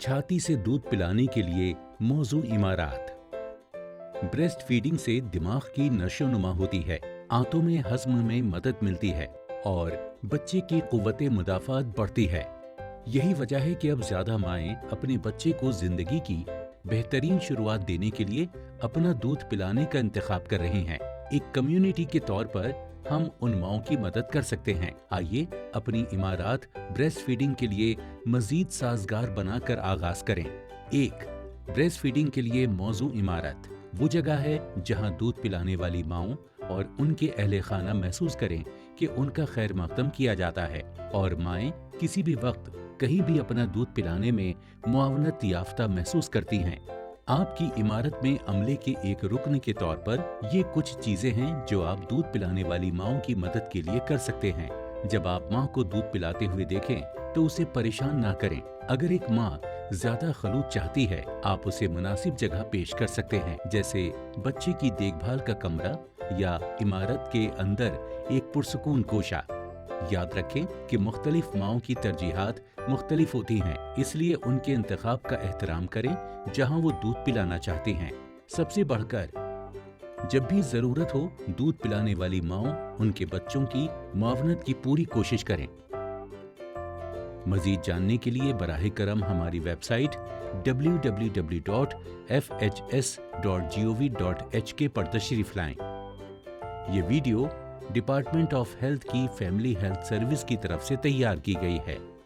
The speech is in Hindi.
छाती से दूध पिलाने के लिए मौजू इमारात। ब्रेस्ट फीडिंग से दिमाग की नशो नुमा होती है, आंतों में हजम में मदद मिलती है और बच्चे की कुत मुदाफात बढ़ती है। यही वजह है कि अब ज़्यादा माएँ अपने बच्चे को ज़िंदगी की बेहतरीन शुरुआत देने के लिए अपना दूध पिलाने का इंतखाब कर रही हैं। एक कम्युनिटी के तौर पर हम उन माओ की मदद कर सकते हैं। आइए अपनी इमारत ब्रेस्ट फीडिंग के लिए मजीद साजगार बनाकर आगाज़ करें। एक ब्रेस्ट फीडिंग के लिए मौजू इमारत। वो जगह है जहाँ दूध पिलाने वाली माओ और उनके अहले खाना महसूस करें कि उनका खैर मकदम किया जाता है और माएँ किसी भी वक्त कहीं भी अपना दूध पिलाने में मुआवनत याफ्ता महसूस करती हैं। आपकी इमारत में अमले के एक रुकन के तौर पर ये कुछ चीज़ें हैं जो आप दूध पिलाने वाली माओ की मदद के लिए कर सकते हैं। जब आप माँ को दूध पिलाते हुए देखें तो उसे परेशान ना करें। अगर एक माँ ज़्यादा खलूत चाहती है, आप उसे मुनासिब जगह पेश कर सकते हैं, जैसे बच्चे की देखभाल का कमरा या इमारत के अंदर एक पुरसकून कोशा याद रखें कि मुख्तलिफ़ माओं की तरजीहात मुख्तलिफ़ होती हैं, इसलिए उनके इंतखाब का एहतराम करें, जहाँ वो दूध पिलाना चाहते हैं। सबसे बढ़कर, जब भी ज़रूरत हो, दूध पिलाने वाली माओ, उनके बच्चों की मावनत की पूरी कोशिश करें। मजीद जानने के लिए बराह करम हमारी वेबसाइट www.fhs.gov.hk पर तशरीफ़ लाएँ। ये वीडियो डिपार्टमेंट ऑफ़ हेल्थ की फैमिली हेल्थ सर्विस की तरफ़ से तैयार की गई है।